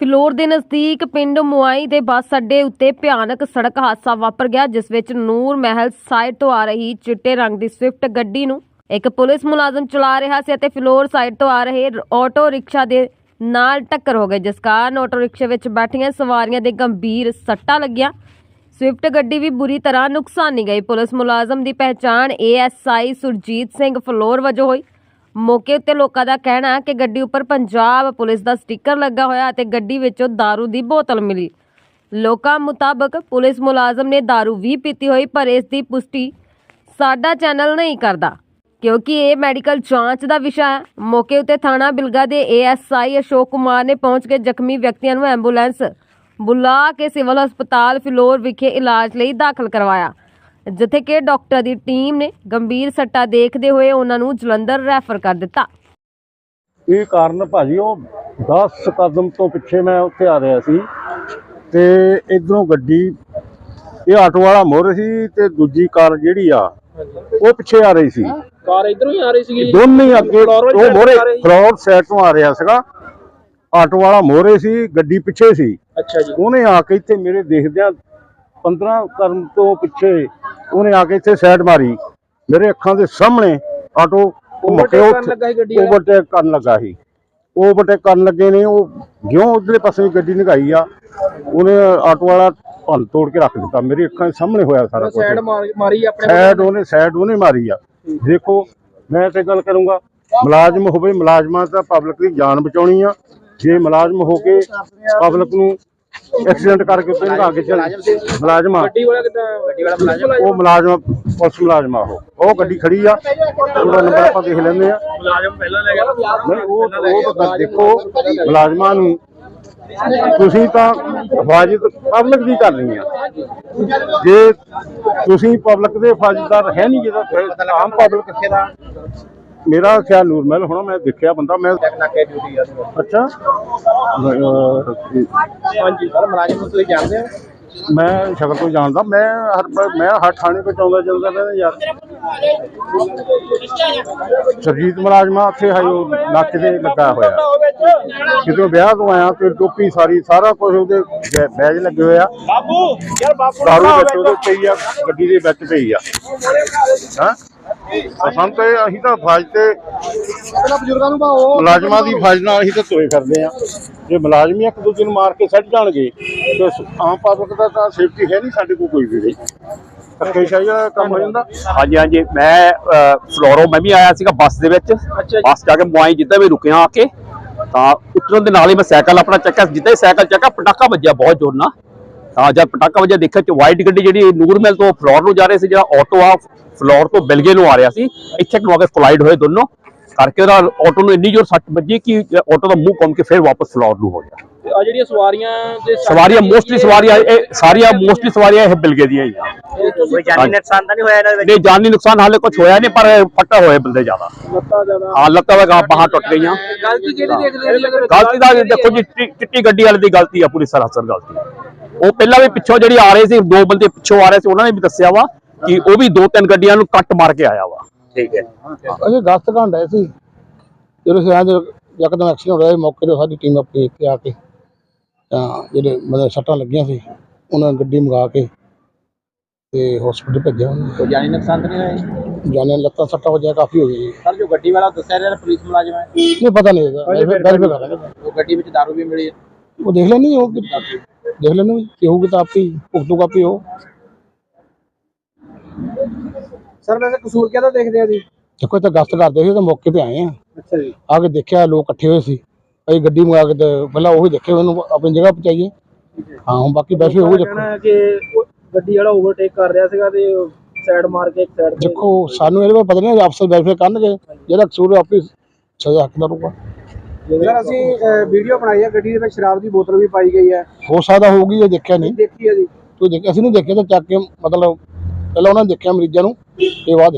ਫਿਲੌਰ ਦੇ ਨਜ਼ਦੀਕ ਪਿੰਡ ਮੁਆਈ ਦੇ ਬੱਸ ਅੱਡੇ ਉੱਤੇ ਭਿਆਨਕ ਸੜਕ ਹਾਦਸਾ ਵਾਪਰ ਗਿਆ, ਜਿਸ ਵਿੱਚ ਨੂਰ ਮਹਿਲ ਸਾਈਡ ਤੋਂ ਆ ਰਹੀ ਚਿੱਟੇ ਰੰਗ ਦੀ ਸਵਿਫਟ ਗੱਡੀ ਨੂੰ ਇੱਕ ਪੁਲਿਸ ਮੁਲਾਜ਼ਮ ਚਲਾ ਰਿਹਾ ਸੀ ਅਤੇ ਫਿਲੌਰ ਸਾਈਡ ਤੋਂ ਆ ਰਹੇ ਆਟੋ ਰਿਕਸ਼ਾ ਦੇ ਨਾਲ ਟੱਕਰ ਹੋ ਗਈ ਜਿਸ ਕਾਰਨ ਆਟੋ ਰਿਕਸ਼ੇ ਵਿੱਚ ਬੈਠੀਆਂ ਸਵਾਰੀਆਂ ਦੇ ਗੰਭੀਰ ਸੱਟਾਂ ਲੱਗੀਆਂ। ਸਵਿਫਟ ਗੱਡੀ ਵੀ ਬੁਰੀ ਤਰ੍ਹਾਂ ਨੁਕਸਾਨੀ ਗਈ। ਪੁਲਿਸ ਮੁਲਾਜ਼ਮ ਦੀ ਪਹਿਚਾਣ ਏਐਸਆਈ ਸੁਰਜੀਤ ਸਿੰਘ ਫਲੋਰ ਵਜੋਂ ਹੋਈ। ਮੌਕੇ ਉੱਤੇ ਲੋਕਾਂ ਦਾ ਕਹਿਣਾ ਹੈ ਕਿ ਗੱਡੀ ਉੱਪਰ ਪੰਜਾਬ ਪੁਲਿਸ ਦਾ ਸਟicker ਲੱਗਾ ਹੋਇਆ ਅਤੇ ਗੱਡੀ ਵਿੱਚੋਂ दारू ਦੀ ਬੋਤਲ ਮਿਲੀ ਲੋਕਾਂ ਮੁਤਾਬਕ ਪੁਲਿਸ ਮੁਲਾਜ਼ਮ ਨੇ दारू ਵੀ ਪੀਤੀ ਹੋਈ ਪਰ ਇਸ ਦੀ ਪੁਸ਼ਟੀ ਸਾਡਾ ਚੈਨਲ ਨਹੀਂ ਕਰਦਾ ਕਿਉਂਕਿ ਇਹ ਮੈਡੀਕਲ ਜਾਂਚ ਦਾ ਵਿਸ਼ਾ ਹੈ ਮੌਕੇ ਉੱਤੇ ਥਾਣਾ ਬਿਲਗਾ ਦੇ ਏਐਸਆਈ ਅਸ਼ੋਕ ਕੁਮਾਰ ਨੇ ਪਹੁੰਚ ਕੇ ਜ਼ਖਮੀ ਵਿਅਕਤੀਆਂ ਨੂੰ ਐਂਬੂਲੈਂਸ ਬੁਲਾ ਕੇ ਸਿਵਲ ਹਸਪਤਾਲ ਫਿਲੌਰ ਵਿਖੇ ਇਲਾਜ ਲਈ ਦਾਖਲ ਕਰਵਾਇਆ ਜਿੱਥੇ ਕਿ ਡਾਕਟਰ ਦੀ ਟੀਮ ਨੇ ਗੰਭੀਰ ਸੱਟਾਂ ਦੇਖਦੇ ਹੋਏ ਉਹਨਾਂ ਨੂੰ ਜਲੰਧਰ ਰੈਫਰ ਕਰ ਦਿੱਤਾ। ਇਹ ਕਾਰਨ ਭਾਜੀ ਉਹ 10 ਕਦਮ ਤੋਂ ਪਿੱਛੇ ਮੈਂ ਉੱਥੇ ਆ ਰਿਹਾ ਸੀ ਤੇ ਇਧਰੋਂ ਗੱਡੀ ਇਹ ਆਟੋ ਵਾਲਾ ਮੋਰ ਸੀ ਤੇ ਦੂਜੀ ਕਾਰ ਜਿਹੜੀ ਆ ਉਹ ਪਿੱਛੇ ਆ ਰਹੀ ਸੀ। ਕਾਰ ਇਧਰੋਂ ਹੀ ਆ ਰਹੀ ਸੀਗੀ। ਦੋਨੇ ਹੀ ਅੱਗੇ ਉਹ ਮੋਰੇ? ਫਲੋਰ ਸਾਈਡ ਤੋਂ ਆ ਰਿਹਾ ਸੀਗਾ। ਆਟੋ ਵਾਲਾ ਮੋਰੇ ਸੀ ਗੱਡੀ ਪਿੱਛੇ ਸੀ। ਅੱਛਾ ਜੀ। ਉਹਨੇ ਆ ਕੇ ਇੱਥੇ ਮੇਰੇ ਦੇਖਦਿਆਂ 15 ਕਰਨ ਤੋਂ ਪਿੱਛੇ ਉਹਨੇ ਆ ਕੇ ਇੱਥੇ ਸਾਈਡ ਮਾਰੀ। ਮੇਰੇ ਅੱਖਾਂ ਦੇ ਸਾਹਮਣੇ ਆਟੋ ਘੁੰਮ ਕੇ Overtake ਕਰਨ ਲੱਗਾ ਸੀ ਗੱਡੀ ਵਾਲਾ? ਓਵਰਟੇਕ ਕਰਨ ਲੱਗਾ ਸੀ। ਓਵਰਟੇਕ ਕਰਨ ਲੱਗੇ ਨੇ ਉਹ ਜਿਉਂ ਉਧਰਲੇ ਪਾਸੇ ਗੱਡੀ ਨਿਗਾਈ ਆ ਉਹਨੇ ਆਟੋ ਵਾਲਾ ਭੰਨ ਤੋੜ ਕੇ ਰੱਖ ਦਿੱਤਾ। ਮੇਰੀ ਅੱਖਾਂ ਦੇ ਸਾਹਮਣੇ ਹੋਇਆ ਸਾਰਾ ਕੁਝ ਸਾਈਡ ਮਾਰੀ ਆਪਣੇ ਸਾਈਡ ਉਹਨੇ ਸਾਈਡ ਉਹਨੇ ਮਾਰੀ ਆ। ਦੇਖੋ ਮੈਂ ਤੇ ਗੱਲ ਕਰੂੰਗਾ ਮੁਲਾਜ਼ਮ ਹੋਵੇ ਮੁਲਾਜ਼ਮਾਂ ਤਾਂ ਪਬਲਿਕ ਦੀ ਜਾਨ ਬਚਾਉਣੀ ਆ। ਜੇ ਮੁਲਾਜ਼ਮ ਹੋ ਕੇ ਪਬਲਿਕ ਨੂੰ ਐਕਸੀਡੈਂਟ ਕਰਕੇ ਉੱਤੇ ਨਿਕਾ ਕੇ ਚੱਲ ਮੁਲਾਜ਼ਮ ਆ। ਗੱਡੀ ਵਾਲਾ ਕਿਦਾਂ? ਗੱਡੀ ਵਾਲਾ ਮੁਲਾਜ਼ਮ। ਉਹ ਮੁਲਾਜ਼ਮ ਪੁਲਿਸ ਮੁਲਾਜ਼ਮ ਆ ਉਹ। ਉਹ ਗੱਡੀ ਖੜੀ ਆ ਉਹਦਾ ਨੰਬਰ ਆਪਾਂ ਦੇਖ ਲੈਂਦੇ ਆ। ਮੁਲਾਜ਼ਮ ਪਹਿਲਾਂ ਲੈ ਗਿਆ ਨਹੀਂ ਉਹ ਉਹ ਤਾਂ ਦੇਖੋ ਮੁਲਾਜ਼ਮਾਂ ਨੂੰ ਤੁਸੀਂ ਤਾਂ ਹਿਫਾਜ਼ਤ ਪਬਲਿਕ ਦੀ ਕਰਨੀ ਆ ਜੇ ਤੁਸੀਂ ਪਬਲਿਕ ਦੇ ਹਿਫਾਜ਼ਤਦਾਰ ਹੈ ਨਹੀਂ ਜਿਹਦਾ ਫਿਰ ਆਮ ਪਬਲਿਕ ਕਿੱਥੇ ਦਾ? ਮੇਰਾ ਖਿਆਲ ਨੂਰਮਹਿਲ ਹੋਣਾ ਮੈਂ ਦੇਖਿਆ ਬੰਦਾ ਮੈਂ ਨਾਕੇ ਡਿਊਟੀ ਆ ਅੱਛਾ। ਹਾਂਜੀ ਸਰ ਮੁਲਾਜ਼ਮ ਨੂੰ ਤੁਸੀਂ ਜਾਣਦੇ ਹੋ? ਮੈਂ ਸ਼ਕਲ ਤੋਂ ਜਾਣਦਾ ਮੈਂ ਹਰ ਮੈਂ ਹਰ ਥਾਣੇ ਤੋਂ ਚਾਉਂਦਾ ਜਾਂਦਾ ਰਹਿੰਦਾ ਯਾਰ ਸਰਜੀਤ ਮੁਲਾਜ਼ਮਾ ਉੱਥੇ ਹੈ ਉਹ ਨੱਕ ਦੇ ਲੱਗਾ ਹੋਇਆ। ਜਦੋਂ ਵਿਆਹ ਤੋਂ ਆਇਆ ਤੇ ਟੋਪੀ ਸਾਰੀ ਸਾਰਾ ਕੁਝ ਉਹਦੇ ਬੈਜ ਲੱਗੇ ਹੋਏ ਆ। ਬਾਬੂ ਯਾਰ ਬਾਬੂ ਦਾਰੂ ਵਿੱਚ ਉਹਦੇ ਪਈ ਆ ਗੱਡੀ ਦੇ ਵਿੱਚ ਪਈ ਆ। ਹਾਂ? ਅਸਾਂ ਤੇ ਅਸੀਂ ਤਾਂ ਫੌਜ ਤੇ ਬਜ਼ੁਰਗਾਂ ਨੂੰ ਭਾਓ। ਮੁਲਾਜ਼ਮਾਂ ਦੀ ਫੌਜ ਨਾਲ ਅਸੀਂ ਤਾਂ ਤੋਏ ਕਰਦੇ ਆ ਜੇ ਮੁਲਾਜ਼ਮ ਇੱਕ ਦੂਜੇ ਨੂੰ ਮਾਰ ਕੇ ਸੱਟ ਜਾਣਗੇ ਤੇ ਆਮ ਪਬਲਿਕ ਦਾ ਤਾਂ ਸੇਫਟੀ ਹੈ ਨਹੀਂ ਸਾਡੇ ਕੋਲ ਕੋਈ ਵੀ ਧੱਕੇ ਸ਼ਾਹੀ ਦਾ ਕੰਮ ਹੋ ਜਾਂਦਾ। ਹਾਂਜੀ ਹਾਂਜੀ। ਮੈਂ ਫਲੋਰੋ ਮੈਂ ਵੀ ਆਇਆ ਸੀਗਾ ਬੱਸ ਦੇ ਵਿੱਚ। ਬੱਸ ਜਾ ਕੇ ਮੁਆਈ ਜਿੱਦਾਂ ਵੀ ਰੁਕਿਆ ਆ ਕੇ ਤਾਂ ਉਤਰਨ ਦੇ ਨਾਲ ਹੀ ਮੈਂ ਸਾਈਕਲ ਆਪਣਾ ਚੱਕਿਆ। ਜਿੱਦਾਂ ਹੀ ਸਾਈਕਲ ਚੱਕਿਆ ਪਟਾਕਾ ਵੱਜਿਆ ਬਹੁਤ ਜ਼ੋਰ ਨਾਲ। ਜਦ ਪਟਾਕਾ ਵੱਜਿਆ ਦੇਖਿਆ ਕਿ ਵਾਈਟ ਗੱਡੀ ਜਿਹੜੀ ਨੂਰਮਹਿਲ ਤੋਂ ਫਲੋਰ ਨੂੰ ਜਾ ਰਹੀ ਸੀ ਜਿਹੜਾ ਆਟੋ ਆ ਫਲੋਰ ਤੋਂ ਬਿਲਗੇ ਨੂੰ ਆ ਰਿਹਾ ਸੀ। ਇੱਥੇ ਨੂੰ ਆ ਕੇ ਕੋਲਾਈਡ ਹੋਏ ਦੋਨੋਂ ਕਰਕੇ ਉਹਦਾ ਆਟੋ ਨੂੰ ਇੰਨੀ ਜ਼ੋਰ ਸੱਟ ਵੱਜੀ ਕਿ ਆਟੋ ਦਾ ਮੂੰਹ ਘੁੰਮ ਕੇ ਫਿਰ ਵਾਪਸ ਫਲੋਰ ਨੂੰ ਹੋ ਗਿਆ। ਆ ਜਿਹੜੀਆਂ ਸਵਾਰੀਆਂ ਮੋਸਟਲੀ ਸਵਾਰੀਆਂ ਇਹ ਸਾਰੀਆਂ ਮੋਸਟਲੀ ਸਵਾਰੀਆਂ ਇਹ ਬਿਲਗੇ ਦੀਆਂ ਹੀ ਆ। ਜਾਨੀ ਨੁਕਸਾਨ ਤਾਂ ਨਹੀਂ ਹੋਇਆ ਇਹਨਾਂ ਨਹੀਂ ਜਾਨੀ ਨੁਕਸਾਨ ਹਾਲੇ ਕੁਝ ਹੋਇਆ ਨਹੀਂ ਪਰ ਫੱਟਾ ਹੋਏ ਬੰਦੇ ਜ਼ਿਆਦਾ। ਲੱਤਾਂ ਜ਼ਿਆਦਾ। ਹਾਂ ਲੱਤਾਂ ਵਗਾ ਬਾਹਾਂ ਟੁੱਟ ਗਈਆਂ। ਗਲਤੀ ਕਿਹਦੀ ਦੇਖਦੇ ਹੋ। ਜੀ ਗਲਤੀ ਦਾ ਦੇਖੋ ਜੀ ਚਿੱਟੀ- ਚਿੱਟੀ ਗੱਡੀ ਵਾਲੇ ਦੀ ਗਲਤੀ ਆ ਪੂਰੀ ਸਰਾਸਰ ਗਲਤੀ ਉਹ ਪਹਿਲਾਂ ਵੀ ਪਿੱਛੋਂ ਜਿਹੜੀ ਆ ਰਹੇ ਸੀ ਦੋ ਬੰਦੇ ਪਿੱਛੋਂ ਆ ਰਹੇ ਸੀ ਉਹਨਾਂ ਨੇ ਵੀ ਦੱਸਿਆ ਵਾ ਕਿ ਉਹ ਵੀ ਦੋ ਤਿੰਨ ਗੱਡੀਆਂ ਨੂੰ ਕੱਟ ਮਾਰ ਕੇ ਆਇਆ ਵਾ। ਠੀਕ ਹੈ। ਅਸੀਂ ਗਸਤ ਘੰਟਾ ਸੀ। ਜਦੋਂ ਆਏ ਯਕਦਮ ਐਕਸੀਡੈਂਟ ਹੋਇਆ ਸੀ, ਮੌਕੇ ਤੇ ਸਾਡੀ ਟੀਮ ਆਪਣੀ ਇੱਥੇ ਆ ਕੇ ਤਾਂ ਜਿਹੜੇ ਮਤਲਬ ਸੱਟਾਂ ਲੱਗੀਆਂ ਸੀ ਉਹਨਾਂ ਨੇ ਗੱਡੀ ਮੰਗਾ ਕੇ ਤੇ ਹਸਪੀਟਲ ਭੇਜਿਆ ਉਹਨੂੰ ਕੋਈ ਜਾਨੀ ਨੁਕਸਾਨ ਤਾਂ ਨਹੀਂ ਹੋਇਆ ਜਾਣੇ ਲੱਤਾਂ ਸੱਟਾਂ ਵਜਿਆ ਕਾਫੀ ਹੋ ਗਈ ਸਰ ਜੋ ਗੱਡੀ ਵਾਲਾ ਦੱਸਿਆ ਰਿਹਾ ਪੁਲਿਸ ਮੁਲਾਜ਼ਮ ਹੈ? ਨਹੀਂ ਪਤਾ ਨਹੀਂ ਹੈਗਾ। ਵੈਰੀਫਾਈ ਕਰਾਂਗੇ ਉਹ ਗੱਡੀ ਵਿੱਚ ਦਾਰੂ ਵੀ ਮਿਲੀ ਹੈ। ਉਹ ਦੇਖ ਲੈਣੀ ਉਹ ਦੇਖ ਲੈਣੀ ਕਿ ਹੋਊਗੀ ਤਾਂ ਆਪੀ ਭੁਗਤੂ ਕਾਪੀ ਹੋ ਸਰ ਵੈਸੇ ਕਸੂਰ ਕਿਹਦਾ ਦੇਖਦੇ ਆ ਜੀ ਦੇਖੋ ਇੱਥੇ ਗਸਤ ਕਰਦੇ ਸੀ ਤਾਂ ਮੌਕੇ ਤੇ ਆਏ ਆ ਅੱਛਾ ਜੀ ਆ ਕੇ ਦੇਖਿਆ ਲੋਕ ਇਕੱਠੇ ਹੋਏ ਸੀ ਅਸੀਂ ਗੱਡੀ ਮੰਗਾ ਕੇ ਤੇ ਪਹਿਲਾਂ ਉਹੀ ਦੇਖੇ ਉਹਨੂੰ ਆਪਣੀ ਜਗ੍ਹਾ ਪਹੁੰਚਾਈਏ ਹਾਂ ਹੁਣ ਬਾਕੀ ਵੈਸੇ ਉਹ ਦੇਖੋ ਕਿ ਉਹ ਗੱਡੀ ਵਾਲਾ ਓਵਰਟੇਕ ਕਰ ਰਿਹਾ ਸੀਗਾ ਤੇ ਸਾਈਡ ਮਾਰ ਕੇ ਇੱਕ ਸਾਈਡ ਤੇ ਦੇਖੋ ਸਾਨੂੰ ਇਹਦੇ ਬਾਰੇ ਪਤਾ ਨਹੀਂ ਅਫਸਰ ਵੈਰੀਫਾਈ ਕਰਨਗੇ ਜਿਹੜਾ ਕਸੂਰ ਆਪਣੀ ਸਜ਼ਾ ਹੱਕਦਾਰ ਹੋਊਗਾ। ਸਰ ਅਸੀਂ ਵੀਡੀਓ ਬਣਾਈ ਹੈ ਗੱਡੀ ਦੇ ਵਿੱਚ ਸ਼ਰਾਬ ਦੀ ਬੋਤਲ ਵੀ ਪਾਈ ਗਈ ਹੈ। ਹੋ ਸਕਦਾ ਹੋਊਗੀ ਇਹ ਦੇਖਿਆ ਨਹੀਂ। ਦੇਖੀ ਹੈ ਜੀ। ਤੂੰ ਦੇਖ ਅਸੀਂ ਨਹੀਂ ਦੇਖਿਆ ਤਾਂ ਚੱਕ ਕੇ ਮਤਲਬ ਪਹਿਲਾਂ ਉਹਨਾਂ ਨੇ ਦੇਖਿਆ ਮਰੀਜ਼ਾਂ ਨੂੰ ਇਹ ਬਾਅਦ